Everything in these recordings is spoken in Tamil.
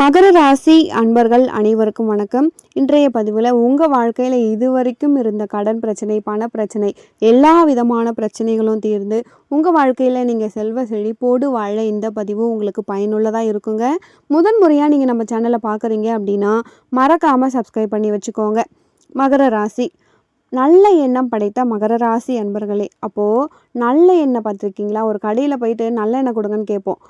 மகர ராசி அன்பர்கள் அனைவருக்கும் வணக்கம். இன்றைய பதிவில் உங்கள் வாழ்க்கையில் இதுவரைக்கும் இருந்த கடன் பிரச்சனை பண பிரச்சனை எல்லா விதமான பிரச்சனைகளும் தீர்ந்து உங்கள் வாழ்க்கையில் நீங்கள் செல்வ செழிப்போடு வாழ இந்த பதிவு உங்களுக்கு பயனுள்ளதாக இருக்குங்க. முதன் முறையாக நீங்கள் நம்ம சேனலை பார்க்குறீங்க அப்படின்னா மறக்காமல் சப்ஸ்கிரைப் பண்ணி வச்சுக்கோங்க. மகர ராசி. நல்ல எண்ணம் படைத்த மகர ராசி அன்பர்களே அப்போது நல்ல எண்ணெய் பார்த்துருக்கீங்களா? ஒரு கடையில் போயிட்டு நல்ல எண்ணெய் கொடுங்கன்னு கேட்போம்.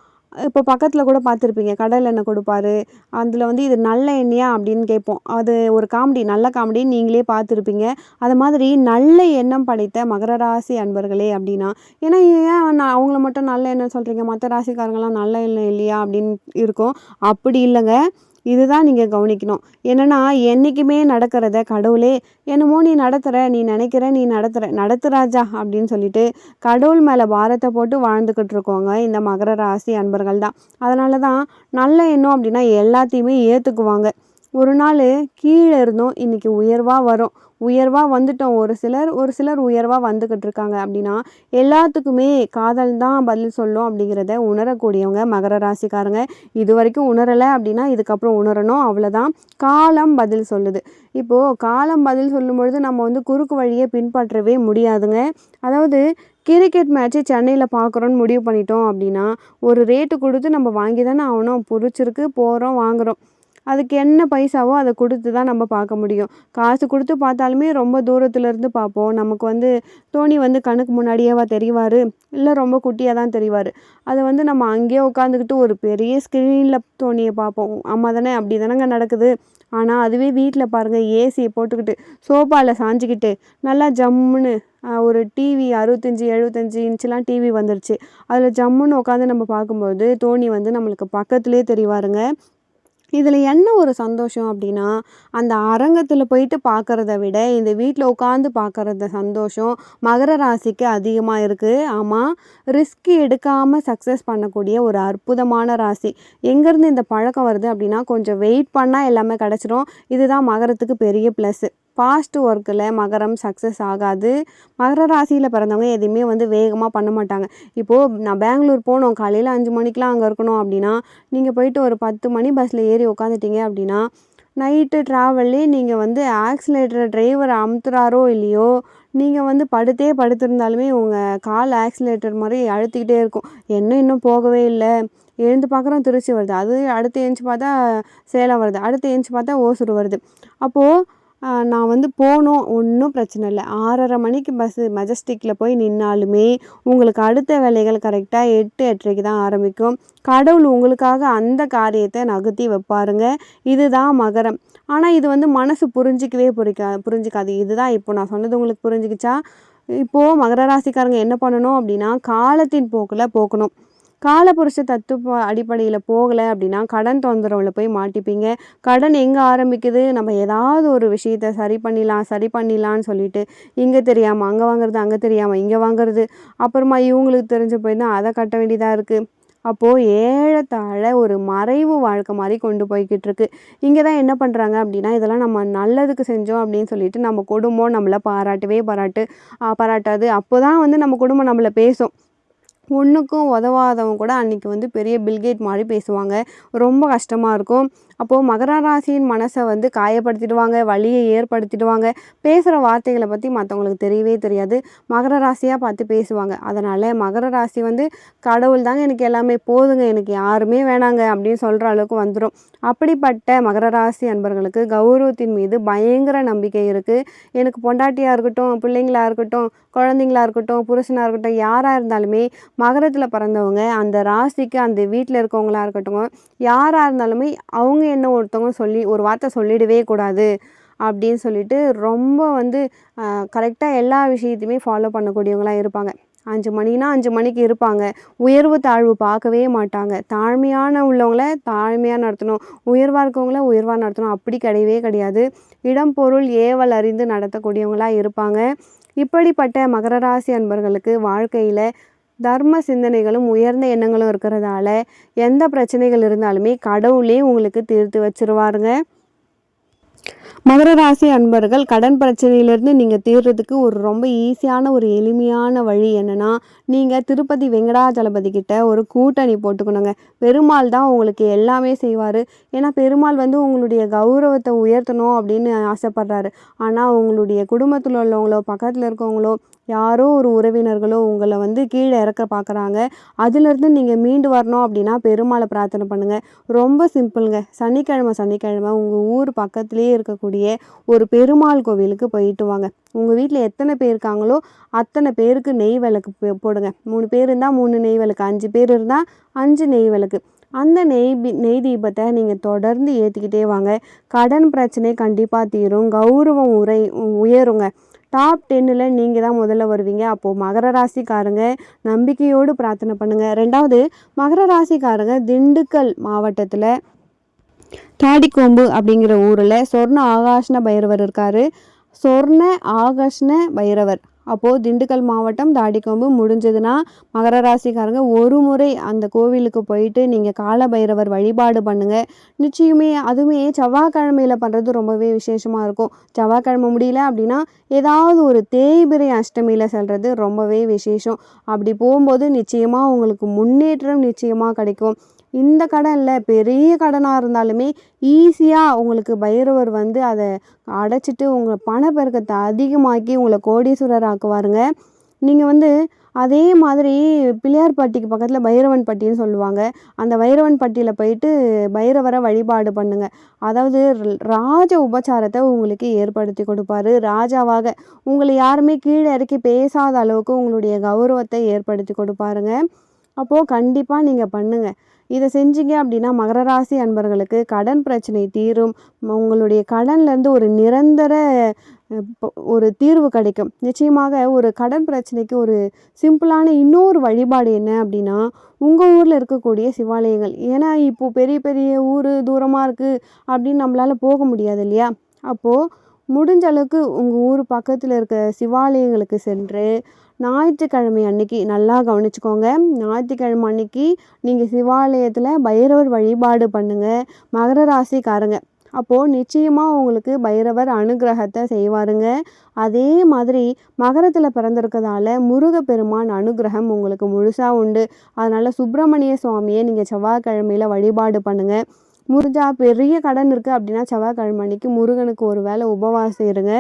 இப்போ பக்கத்தில் கூட பார்த்துருப்பீங்க கடல் எண்ணெய் கொடுப்பாரு. அதில் வந்து இது நல்ல எண்ணெயா அப்படின்னு கேட்போம். அது ஒரு காமெடி நல்ல காமெடின்னு நீங்களே பார்த்துருப்பீங்க. அது மாதிரி நல்ல எண்ணம் படைத்த மகர ராசி அன்பர்களே அப்படின்னா ஏன்னா ஏன் நான் அவங்கள மட்டும் நல்ல எண்ணம் சொல்கிறீங்க மற்ற ராசிக்காரங்களாம் நல்ல எண்ணம் இல்லையா அப்படின்னு இருக்கும். அப்படி இல்லைங்க. இதுதான் நீங்கள் கவனிக்கணும். என்னென்னா என்றைக்குமே நடக்கிறத கடவுளே என்னமோ நீ நடத்துகிற நீ நினைக்கிற நீ நடத்துகிற நடத்துராஜா அப்படின்னு சொல்லிட்டு கடவுள் மேலே பாரத்தை போட்டு வாழ்ந்துக்கிட்டு இருக்கோங்க இந்த மகர ராசி அன்பர்கள் தான். அதனால தான் நல்ல எண்ணம் அப்படின்னா எல்லாத்தையுமே ஏற்றுக்குவாங்க ஒரு நாள் கீழே இருந்தோம் இன்றைக்கி உயர்வாக வரும். உயர்வாக வந்துட்டோம். ஒரு சிலர் ஒரு சிலர் உயர்வாக வந்துக்கிட்டு இருக்காங்க. அப்படின்னா எல்லாத்துக்குமே காதல் தான் பதில் சொல்லும் அப்படிங்கிறத உணரக்கூடியவங்க மகர ராசிக்காரங்க. இது வரைக்கும் உணரலை அப்படின்னா இதுக்கப்புறம் உணரணும். அவ்வளோதான் காலம் பதில் சொல்லுது. இப்போது காலம் பதில் சொல்லும் பொழுது நம்ம வந்து குறுக்கு வழியை பின்பற்றவே முடியாதுங்க. அதாவது கிரிக்கெட் மேட்ச்சு சென்னையில் பார்க்குறோன்னு முடிவு பண்ணிட்டோம் அப்படின்னா ஒரு ரேட்டு கொடுத்து நம்ம வாங்கி தானே ஆகணும். பிடிச்சிருக்கு போகிறோம் வாங்குகிறோம் அதுக்கு என்ன பைசாவோ அதை கொடுத்து தான் நம்ம பார்க்க முடியும். காசு கொடுத்து பார்த்தாலுமே ரொம்ப தூரத்துலேருந்து பார்ப்போம். நமக்கு வந்து தோனி வந்து கண்ணுக்கு முன்னாடியேவா தெரிவார்? இல்லை ரொம்ப குட்டியாக தான் தெரிவார். அதை வந்து நம்ம அங்கேயே உட்காந்துக்கிட்டு ஒரு பெரிய ஸ்க்ரீனில் தோனியை பார்ப்போம். ஆமாம் தானே அப்படி தானேங்க நடக்குது. ஆனால் அதுவே வீட்டில் பாருங்கள் ஏசியை போட்டுக்கிட்டு சோஃபாவில் சாஞ்சிக்கிட்டு நல்லா ஜம்முன்னு ஒரு டிவி அறுபத்தஞ்சி எழுபத்தஞ்சி இன்ச்செலாம் டிவி வந்துருச்சு. அதில் ஜம்முன்னு உட்காந்து நம்ம பார்க்கும்போது தோனி வந்து நம்மளுக்கு பக்கத்துலேயே தெரிவாருங்க. இதில் என்ன ஒரு சந்தோஷம் அப்படின்னா அந்த அரங்கத்தில் போயிட்டு பார்க்குறத விட இந்த வீட்டில் உட்காந்து பார்க்குறத சந்தோஷம் மகர ராசிக்கு அதிகமாக இருக்குது ஆமாம் ரிஸ்க் எடுக்காமல் சக்ஸஸ் பண்ணக்கூடிய ஒரு அற்புதமான ராசி. எங்கேருந்து இந்த பழக்கம் வருது அப்படின்னா கொஞ்சம் வெயிட் பண்ணால் எல்லாமே கிடச்சிரும். இதுதான் மகரத்துக்கு பெரிய ப்ளஸ்ஸு ஃபாஸ்ட் ஒர்க்கில் மகரம் சக்ஸஸ் ஆகாது. மகர ராசியில் பிறந்தவங்க எதுவுமே வந்து வேகமாக பண்ண மாட்டாங்க. இப்போது நான் பெங்களூர் போனோம். காலையில் அஞ்சு மணிக்கெலாம் அங்கே இருக்கணும் அப்படின்னா நீங்கள் போயிட்டு ஒரு பத்து மணி பஸ்ஸில் ஏறி உட்காந்துட்டீங்க அப்படின்னா நைட்டு ட்ராவல்லே நீங்கள் வந்து ஆக்சிலேட்டர் டிரைவர் அமுத்துறாரோ இல்லையோ நீங்கள் வந்து படுத்தே படுத்திருந்தாலுமே உங்கள் கால் ஆக்சிலேட்டர் மாதிரி அழுத்திக்கிட்டே இருக்கும். என்ன இன்னும் போகவே இல்லை. எழுந்து பார்க்குறோம் திருச்சி வருது. அது அடுத்து எழுந்து பார்த்தா சேலம் வருது. அடுத்து எழுந்து பார்த்தா ஓசூர் வருது. அப்போது நான் வந்து போகணும் ஒன்றும் பிரச்சனை இல்லை. ஆறரை மணிக்கு பஸ்ஸு மெஜஸ்டிக்கில் போய் நின்னாலுமே உங்களுக்கு அடுத்த வேலைகள் கரெக்டாக எட்டு எட்டரைக்கு தான் ஆரம்பிக்கும். கடவுள் உங்களுக்காக அந்த காரியத்தை நகர்த்தி வைப்பாருங்க. இதுதான் மகரம். ஆனால் இது வந்து மனசு புரிஞ்சிக்கவே புரிக்கா புரிஞ்சிக்காது. இதுதான் இப்போ நான் சொன்னது உங்களுக்கு புரிஞ்சுக்கிச்சா? இப்போது மகர ராசிக்காரங்க என்ன பண்ணணும் அப்படின்னா காலத்தின் போக்கில் போக்கணும். காலபுருஷ தத்துவ அடிப்படையில் போகலை அப்படின்னா கடன் தொந்தரவில் போய் மாட்டிப்பீங்க. கடன் எங்கே ஆரம்பிக்குது? நம்ம ஏதாவது ஒரு விஷயத்த சரி பண்ணிடலாம் சரி பண்ணிடலான்னு சொல்லிட்டு இங்கே தெரியாமல் அங்கே வாங்குறது அங்கே தெரியாமல் இங்கே வாங்குறது அப்புறமா இவங்களுக்கு தெரிஞ்சு போயிருந்தால் அதை கட்ட வேண்டியதாக இருக்குது அப்போது ஏழத்தாழ ஒரு மறைவு வாழ்க்கை மாதிரி கொண்டு போய்கிட்டு இருக்கு. இங்கே தான் என்ன பண்ணுறாங்க அப்படின்னா இதெல்லாம் நம்ம நல்லதுக்கு செஞ்சோம் அப்படின்னு சொல்லிட்டு நம்ம குடும்பம் நம்மளை பாராட்டவே பாராட்டு பாராட்டாது. அப்போ தான் வந்து நம்ம குடும்பம் நம்மளை பேசும். ஒன்றுக்கும் உதவாதவங்க கூட அன்றைக்கி வந்து பெரிய பில்கேட் மாதிரி பேசுவாங்க. ரொம்ப கஷ்டமாக இருக்கும். அப்போது மகர ராசியின் மனசை வந்து காயப்படுத்திடுவாங்க வழியை ஏற்படுத்திடுவாங்க. பேசுகிற வார்த்தைகளை பற்றி மற்றவங்களுக்கு தெரியவே தெரியாது. மகர ராசியாக பார்த்து பேசுவாங்க. அதனால் மகர ராசி வந்து கடவுள் தாங்க எனக்கு எல்லாமே போதுங்க எனக்கு யாருமே வேணாங்க அப்படின்னு சொல்கிற அளவுக்கு வந்துடும் அப்படிப்பட்ட மகர ராசி அன்பர்களுக்கு கௌரவத்தின் மீது பயங்கர நம்பிக்கை இருக்குது எனக்கு பொண்டாட்டியாக இருக்கட்டும் பிள்ளைங்களாக இருக்கட்டும் குழந்தைங்களா இருக்கட்டும் புருஷனாக இருக்கட்டும் யாராக இருந்தாலுமே மகரத்தில் பிறந்தவங்க அந்த ராசிக்கு அந்த வீட்டில் இருக்கவங்களாக இருக்கட்டும் யாராக இருந்தாலுமே அவங்க என்ன ஒருத்தவங்க சொல்லி ஒரு வார்த்தை சொல்லிடவே கூடாது அப்படின்னு சொல்லிட்டு ரொம்ப வந்து கரெக்டாக எல்லா விஷயத்தையுமே ஃபாலோ பண்ணக்கூடியவங்களாக இருப்பாங்க. அஞ்சு மணினா அஞ்சு மணிக்கு இருப்பாங்க. உயர்வு தாழ்வு பார்க்கவே மாட்டாங்க. தாழ்மையான உள்ளவங்கள தாழ்மையாக நடத்தணும். உயர்வாக இருக்கவங்கள உயர்வாக நடத்தணும். அப்படி கிடையவே கிடையாது. இடம் பொருள் ஏவல் அறிந்து நடத்தக்கூடியவங்களாக இருப்பாங்க. இப்படிப்பட்ட மகர ராசி அன்பர்களுக்கு வாழ்க்கையில் தர்ம சிந்தனைகளும் உயர்ந்த எண்ணங்களும் இருக்கிறதால எந்த பிரச்சனைகள் இருந்தாலுமே கடவுளே உங்களுக்கு தீர்த்து வச்சிருவாருங்க. மகர ராசி அன்பர்கள் கடன் பிரச்சனையிலேருந்து நீங்கள் தீர்றதுக்கு ஒரு ரொம்ப ஈஸியான ஒரு எளிமையான வழி என்னென்னா நீங்கள் திருப்பதி வெங்கடாஜலபதி கிட்ட ஒரு கூட்டணி போட்டுக்கணுங்க. பெருமாள் தான் உங்களுக்கு எல்லாமே செய்வார். ஏன்னா பெருமாள் வந்து உங்களுடைய கௌரவத்தை உயர்த்தணும் அப்படின்னு ஆசைப்படுறாரு. ஆனால் உங்களுடைய குடும்பத்தில் உள்ளவங்களோ பக்கத்தில் இருக்கவங்களோ யாரோ ஒரு உறவினர்களோ உங்களை வந்து கீழே இறக்க பார்க்குறாங்க அதுலேருந்து நீங்கள் மீண்டு வரணும் அப்படின்னா பெருமாளை பிரார்த்தனை பண்ணுங்கள் ரொம்ப சிம்பிளுங்க. சனிக்கிழமை சனிக்கிழமை உங்கள் ஊர் பக்கத்துலேயே இருக்கக்கூடிய ஒரு பெருமாள் கோவிலுக்கு போயிட்டு வாங்க. உங்கள் வீட்டில் எத்தனை பேர் இருக்காங்களோ அத்தனை பேருக்கு நெய் விளக்கு போடுங்க. மூணு பேர் இருந்தால் மூணு நெய் விளக்கு அஞ்சு பேர் இருந்தால் அஞ்சு நெய் விளக்கு. அந்த நெய் நெய் தீபத்தை நீங்கள் தொடர்ந்து ஏற்றிக்கிட்டே வாங்க. கடன் பிரச்சனை கண்டிப்பாக தீரும். கௌரவம் உரை உயருங்க. டாப் டென்னில் நீங்கள் தான் முதல்ல வருவீங்க. அப்போது மகர ராசிக்காரங்க நம்பிக்கையோடு பிரார்த்தனை பண்ணுங்கள் ரெண்டாவது மகர ராசிக்காரங்க திண்டுக்கல் மாவட்டத்தில் தாடிக்கோம்பு அப்படிங்கிற ஊரில் சொர்ண ஆகாஷ்ண பைரவர் இருக்கார். சொர்ண ஆகாஷ்ண பைரவர். அப்போது திண்டுக்கல் மாவட்டம் தாடிக்கொம்பு முடிஞ்சதுன்னா மகர ராசிக்காரங்க ஒரு முறை அந்த கோவிலுக்கு போயிட்டு நீங்கள் கால பைரவர் வழிபாடு பண்ணுங்கள் நிச்சயமே அதுவுமே செவ்வாய்க்கிழமையில் பண்ணுறது ரொம்பவே விசேஷமாக இருக்கும். செவ்வாய்க்கிழமை முடியல அப்படின்னா ஏதாவது ஒரு தேய்பிரை அஷ்டமியில் செல்வது ரொம்பவே விசேஷம். அப்படி போகும்போது நிச்சயமாக உங்களுக்கு முன்னேற்றம் நிச்சயமாக கிடைக்கும். இந்த கடன் இல்லை பெரிய கடனாக இருந்தாலுமே ஈஸியாக உங்களுக்கு பைரவர் வந்து அதை அடைச்சிட்டு உங்கள் பணப்பெருக்கத்தை அதிகமாக்கி உங்களை கோடீஸ்வரர் ஆக்குவாருங்க நீங்கள் வந்து அதே மாதிரி பிள்ளையார்பட்டிக்கு பக்கத்தில் பைரவன் பட்டின்னு சொல்லுவாங்க. அந்த பைரவன் பட்டியில் போயிட்டு பைரவரை வழிபாடு பண்ணுங்க. அதாவது ராஜ உபச்சாரத்தை உங்களுக்கு ஏற்படுத்தி கொடுப்பாரு. ராஜாவாக உங்களை யாருமே கீழே இறக்கி பேசாத அளவுக்கு உங்களுடைய கௌரவத்தை ஏற்படுத்தி கொடுப்பாருங்க. அப்போது கண்டிப்பாக நீங்கள் பண்ணுங்கள் இதை செஞ்சீங்க அப்படின்னா மகர ராசி அன்பர்களுக்கு கடன் பிரச்சனை தீரும். உங்களுடைய கடன்லேருந்து ஒரு நிரந்தர ஒரு தீர்வு கிடைக்கும். நிச்சயமாக ஒரு கடன் பிரச்சனைக்கு ஒரு சிம்பிளான இன்னொரு வழிபாடு என்ன அப்படின்னா உங்கள் ஊரில் இருக்கக்கூடிய சிவாலயங்கள். ஏன்னா இப்போது பெரிய பெரிய ஊர் தூரமாக இருக்குது அப்படின்னு நம்மளால் போக முடியாது இல்லையா? அப்போது முடிஞ்ச அளவுக்கு உங்கள் ஊர் பக்கத்தில் இருக்க சிவாலயங்களுக்கு சென்று ஞாயிற்றுக்கிழமை அன்னைக்கு நல்லா கவனிச்சுக்கோங்க. ஞாயிற்றுக்கிழமை அன்னைக்கு நீங்கள் சிவாலயத்தில் பைரவர் வழிபாடு பண்ணுங்கள் மகர ராசிக்காரங்க. அப்போது நிச்சயமாக உங்களுக்கு பைரவர் அனுகிரகத்தை செய்வாருங்க. அதே மாதிரி மகரத்தில் பிறந்திருக்கிறதால முருகப்பெருமான் அனுகிரகம் உங்களுக்கு முழுசாக உண்டு. அதனால் சுப்பிரமணிய சுவாமியை நீங்கள் செவ்வாய்க்கிழமையில் வழிபாடு பண்ணுங்கள் முருஜா பெரிய கடன் இருக்குது அப்படின்னா செவ்வாய்க்கிழமை அன்னைக்கு முருகனுக்கு ஒரு வேளை உபவாசம் இருங்க.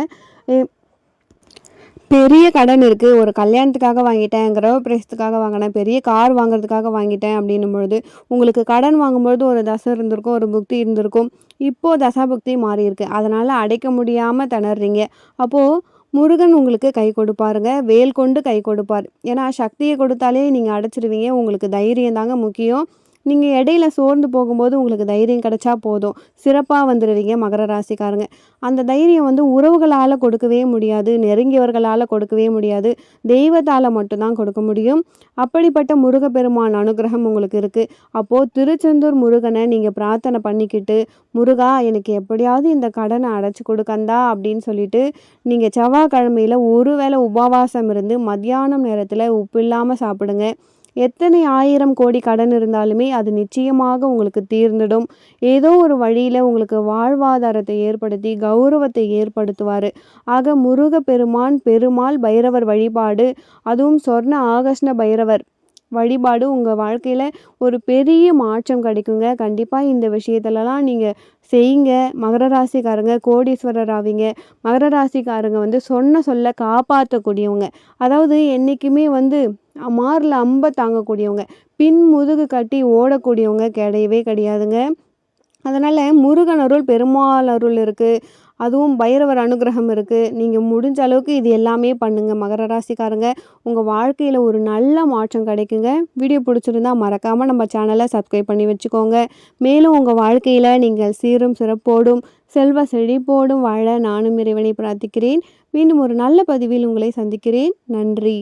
பெரிய கடன் இருக்குது ஒரு கல்யாணத்துக்காக வாங்கிட்டேன் கிரகப்பிரவேசத்துக்காக வாங்கினேன் பெரிய கார் வாங்குறதுக்காக வாங்கிட்டேன் அப்படின்னும் பொழுது உங்களுக்கு கடன் வாங்கும்பொழுது ஒரு தசை இருந்திருக்கும் ஒரு புக்தி இருந்திருக்கும். இப்போது தசாபக்தி மாறியிருக்கு மாறி அதனால் அடைக்க முடியாமல் திணறீங்க. அப்போது முருகன் உங்களுக்கு கை கொடுப்பாருங்க. வேல் கொண்டு கை கொடுப்பார். ஏன்னா சக்தியை கொடுத்தாலே நீங்கள் அடைச்சிருவீங்க. உங்களுக்கு தைரியம் தாங்க முக்கியம். நீங்கள் இடையில சோர்ந்து போகும்போது உங்களுக்கு தைரியம் கிடைச்சா போதும். சிறப்பாக வந்துடுவீங்க மகர ராசிக்காரங்க. அந்த தைரியம் வந்து உறவுகளால் கொடுக்கவே முடியாது நெருங்கியவர்களால் கொடுக்கவே முடியாது. தெய்வத்தால் மட்டும்தான் கொடுக்க முடியும். அப்படிப்பட்ட முருகப்பெருமான் அனுகிரகம் உங்களுக்கு இருக்குது அப்போது திருச்செந்தூர் முருகனை நீங்கள் பிரார்த்தனை பண்ணிக்கிட்டு முருகா எனக்கு எப்படியாவது இந்த கடனை அடைச்சி கொடுக்கந்தா அப்படின்னு சொல்லிட்டு நீங்கள் செவ்வாய்க்கிழமையில் ஒரு வேளை உபவாசம் இருந்து மத்தியானம் நேரத்தில் உப்பு இல்லாமல் சாப்பிடுங்க. எத்தனை ஆயிரம் கோடி கடன் இருந்தாலுமே அது நிச்சயமாக உங்களுக்கு தீர்ந்துடும். ஏதோ ஒரு வழியில் உங்களுக்கு வாழ்வாதாரத்தை ஏற்படுத்தி கௌரவத்தை ஏற்படுத்துவார். ஆக முருக பெருமான் பெருமாள் பைரவர் வழிபாடு அதுவும் சொர்ண ஆகஷ்ண பைரவர் வழிபாடு உங்கள் வாழ்க்கையில் ஒரு பெரிய மாற்றம் கிடைக்குங்க. கண்டிப்பாக இந்த விஷயத்துலலாம் நீங்கள் செய்யுங்க. மகர ராசிக்காரங்க கோடீஸ்வரர் ஆவீங்க. மகர ராசிக்காரங்க வந்து சொன்ன சொல்ல காப்பாற்றக்கூடியவங்க அதாவது என்றைக்குமே வந்து மாரில் அம்பை தாங்கக்கூடியவங்க. பின் முதுகு கட்டி ஓடக்கூடியவங்க கிடையவே கிடையாதுங்க. அதனால் முருகன் அருள் பெருமாள் அருள் இருக்குது அதுவும் பைரவர் அனுகிரகம் இருக்குது நீங்கள் முடிஞ்ச அளவுக்கு இது எல்லாமே பண்ணுங்கள் மகர ராசிக்காரங்க. உங்கள் வாழ்க்கையில் ஒரு நல்ல மாற்றம் கிடைக்குங்க. வீடியோ பிடிச்சிருந்தா மறக்காமல் நம்ம சேனலை சப்ஸ்கிரைப் பண்ணி வச்சுக்கோங்க. மேலும் உங்கள் வாழ்க்கையில் நீங்கள் சீரும் சிறப்போடும் செல்வ செழிப்போடும் வாழ நானும் இறைவனை பிரார்த்திக்கிறேன். மீண்டும் ஒரு நல்ல பதிவில் உங்களை சந்திக்கிறேன். நன்றி.